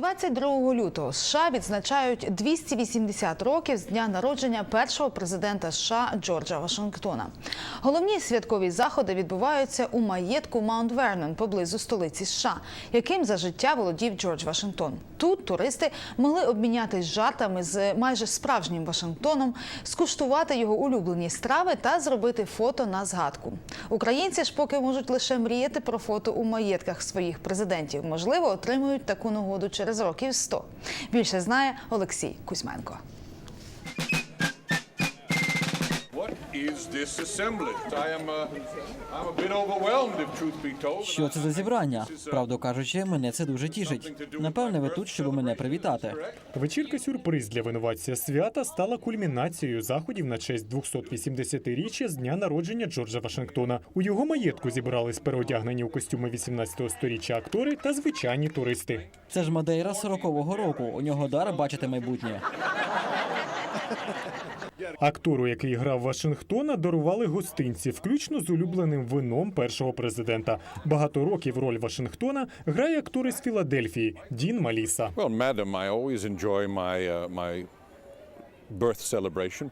22 лютого США відзначають 280 років з дня народження першого президента США Джорджа Вашингтона. Головні святкові заходи відбуваються у маєтку Маунт Вернон поблизу столиці США, яким за життя володів Джордж Вашингтон. Тут туристи могли обмінятись жартами з майже справжнім Вашингтоном, скуштувати його улюблені страви та зробити фото на згадку. Українці ж поки можуть лише мріяти про фото у маєтках своїх президентів. Можливо, отримують таку нагоду через років 100. Більше знає Олексій Кузьменко. Що це за зібрання? Правду кажучи, мене це дуже тішить. Напевне, ви тут, щоб мене привітати. Вечірка сюрприз для винуватця свята стала кульмінацією заходів на честь 280-річчя з дня народження Джорджа Вашингтона. У його маєтку зібрались переодягнені у костюми 18-го сторіччя актори та звичайні туристи. Це ж Мадейра 40-го року. У нього дар бачити майбутнє. Актору, який грав Вашингтона, дарували гостинці, включно з улюбленим вином першого президента. Багато років роль Вашингтона грає актор із Філадельфії Дін Маліса. Uh.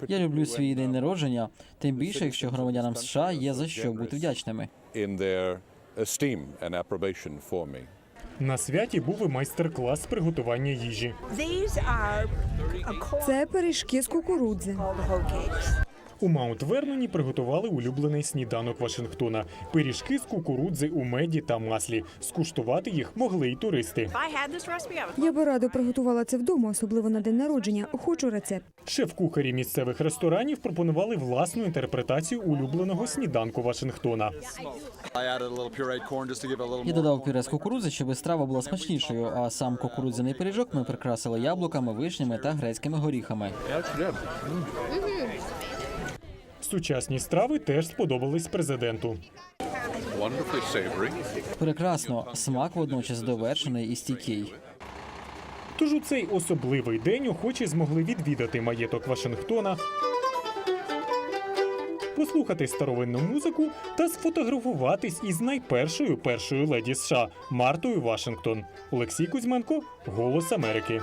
Я люблю свій день народження, тим більше, якщо громадянам США є за що бути вдячними. На святі був і майстер-клас з приготування їжі. Це пиріжки з кукурудзи. У Маунт Верноні приготували улюблений сніданок Вашингтона пиріжки з кукурудзи у меді та маслі. Скуштувати їх могли й туристи. Я би радо приготувала це вдома, особливо на день народження. Хочу рецепт. Шеф-кухарі місцевих ресторанів пропонували власну інтерпретацію улюбленого сніданку Вашингтона. Я додав пюре з кукурудзи, щоб страва була смачнішою, а сам кукурудзяний пиріжок ми прикрасили яблуками, вишнями та грецькими горіхами. Сучасні страви теж сподобались президенту. Прекрасно, смак водночас довершений і стійкий. Тож у цей особливий день охочі змогли відвідати маєток Вашингтона, послухати старовинну музику та сфотографуватись із найпершою першою леді США Мартою Вашингтон. Олексій Кузьменко, Голос Америки.